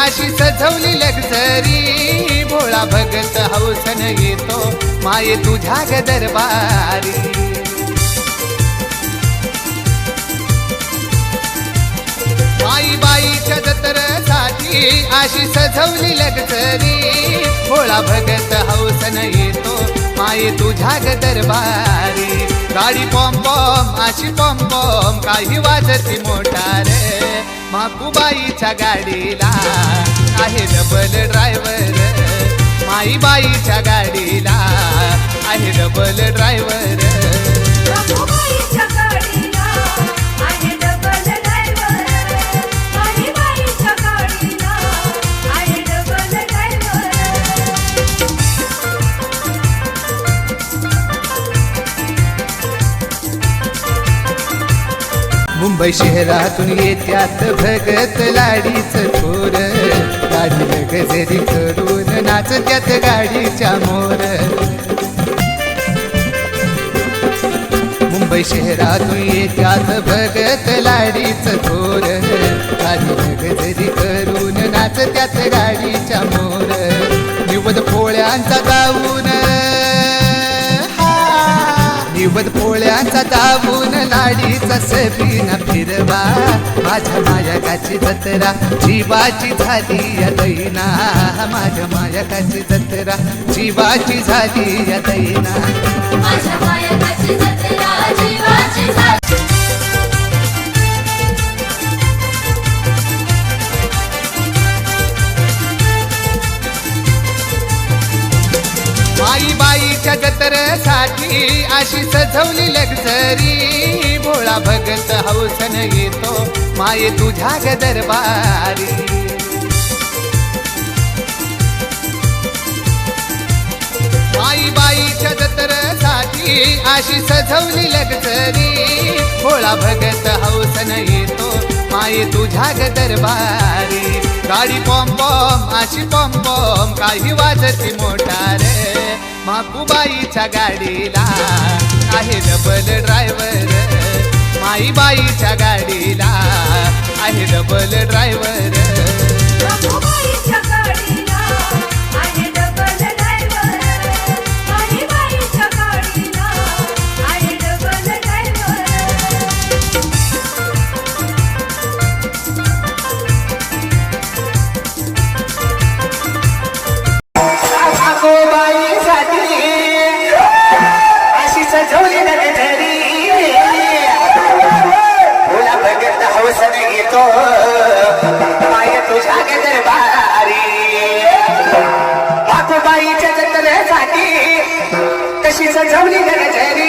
अशी सजवली लक्झरी. भोळा भगत हौसन येतो माये तुझ्या गदरबारी माई आई बाईच्या जत्रसाठी अशी सजवली लक्झरी. भोळा भगत हौसन येतो माये तुझ्या गदरबारी गाडी पॉम पॉम अशी पॉम पॉम काही वाजती मोटार. माकूबाईच्या गाडीला. आहे डबल ड्रायव्हर माईबाईच्या गाडीला. आहे डबल ड्रायव्हर मुंबई शहरातून येत्यात भगत लाडीच थोर. गाडी गजेरी करून नाचत्यात गाडीच्या मोर. मुंबई शहरातून येत्यात भगत लाडीच थोर. गाडी गजेरी करून नाचत्यात गाडी निवद पोळ्याचा दाबून लाडीचा सबिना फिरवा. माझ्या मायकाची जत्रा जीवाची झाली या दैना. माझ्या मायकाची जत्रा जीवाची झाली या दैना. आई बाईच्या जत्रेसाठी अशी सजवली लक्झरी. भोळा भगत हौसन येतो माये तुझ्या गदरबारी आई बाई बाईच्या जत्रेसाठी अशी सजवली लक्झरी. भोळा भगत हौसन येतो माये तुझ्या गदरबारी गाडी पॉम पॉम अशी पॉम पॉम काही वाजती मोटार माकूबाईच्या गाडीला आहे डबल ड्रायव्हर माई बाईच्या गाडीला आहे डबल ड्रायव्हर आईच्या जत्रेसाठी तशी सजवली गरजरी